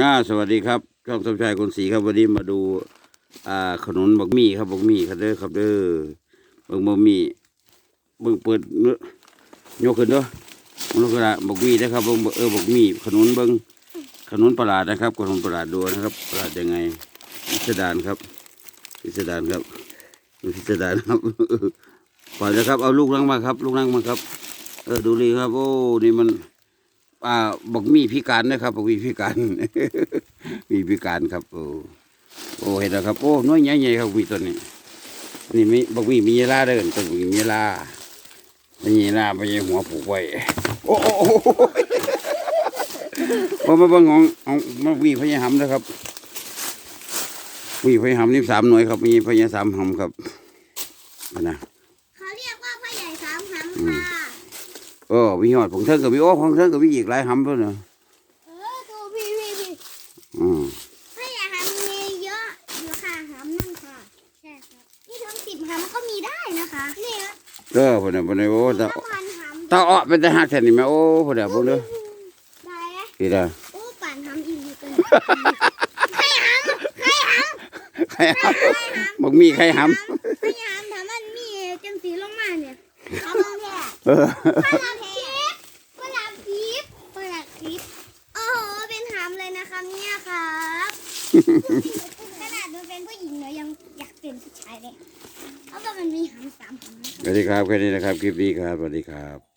อ่าสวัสดีครับช่องสมชายคนสีครับวันนี้มาดูอ่าขนมบักมี่ครับบักมี่ครับเด้อครับเด้อเบิ่งบักมี่เบิ่งเปิดเนื้อยกขึ้นเด้อมันก็ละบักมี่นะครับเบิ่งเออบักมี่ขนมเบิ่งขนมประหลาดนะครับขนมประหลาดดูนะครับประหลาดยังไงพิสดารครับพิสดารครับพิสดารครับปล่อยนะครับเอาลูกนั่งมาครับ ลูกนั่งมาครับ เออดูดีครับโอ้นี่มัน อ่าบอกมีพิการนะครับบอกมีพิการ มีพิการครับ โอ้โอ้เห็นแล้วครับ โอ้น้อยใหญ่ๆครับมีตัวนี้ นี่มีบอกมีมีลาเดินตัวมีเยลามีเยลาไปยังหัวผูกไว้โอ้โอ้โอ้มาบิ่งของของมาวีพญาหำนะครับวีพญาหำนี่สามหน่วยครับมีพญาสามหำครับนะเขาเรียกว่าพญ่สามหำค่ะ เออวิหอดของเทิงกับวิโอ้ของเทิงกับวิอีกหลายหำเพื่อนนะเออตัวพี่พี่พี่อืมพ่อใหญ่หำมีเยอะอยู่ค่ะหำนั่นค่ะใช่ครับนี่ถึงสิบหำก็มีได้นะคะนี่นะเออพอเนี่ยพอเนี่ยโอ้ตาถ้าพันหำตาอ้อเป็นทหารแท้นี่แม่โอ้พอเนี่ยพวกเด้อได้ไหมดีละโอ้ป่านหำอีกเป็นใครหำใครหใครหำบอกมีใครหำใครหำถามมันมีจังสีลงมาเนี่ยเอาลงแค่ำเออปลาทิพย์ปลาทิพย์ปลาทิพย์โอ้โห เป็นหำเลยนะคะเนี่ยครับ ขนาดมันเป็นผู้หญิงเนอะยังอยากเป็นผู้ชายเลยเพราะว่ามันมีหางสามหำสวัสดีครับแค่นี้นะครับ คลิปนี้ครับ สวัสดีครับ